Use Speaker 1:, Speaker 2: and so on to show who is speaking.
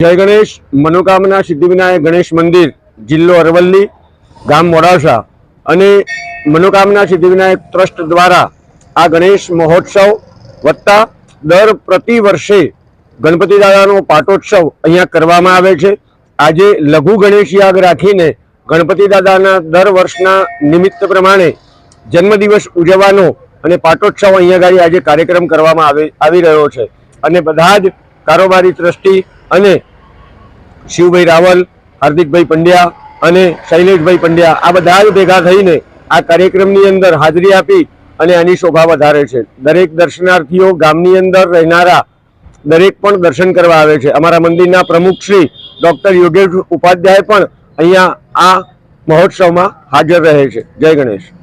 Speaker 1: જય ગણેશ. મનોકામના સિદ્ધિવિનાયક ગણેશ મંદિર, જિલ્લો અરવલ્લી, ગામ મોડાસા. અને મનોકામના સિદ્ધિવિનાયક ટ્રસ્ટ દ્વારા આ ગણેશ મહોત્સવ વત્તા દર પ્રતિ વર્ષે ગણપતિ દાદાનો પાટોત્સવ અહીંયા કરવામાં આવે છે. આજે લઘુ ગણેશ યાગ રાખીને ગણપતિ દાદાના દર વર્ષના નિમિત્ત પ્રમાણે જન્મદિવસ ઉજવવાનો અને પાટોત્સવ અહીંયા આગળ આજે કાર્યક્રમ કરવામાં આવે, આવી રહ્યો છે. અને બધા જ કારોબારી ટ્રસ્ટી અને શિવભાઈ રાવલ, હાર્દિકભાઈ પંડ્યા અને શૈલેષભાઈ પંડ્યા આ બધા જ ભેગા થઈને આ કાર્યક્રમની અંદર હાજરી આપી અને આની શોભા વધારે છે. દરેક દર્શનાર્થીઓ ગામની અંદર રહેનારા દરેક પણ દર્શન કરવા આવે છે. અમારા મંદિરના પ્રમુખ શ્રી ડોક્ટર યોગેશ ઉપાધ્યાય પણ અહીંયા આ મહોત્સવમાં હાજર રહે છે. જય ગણેશ.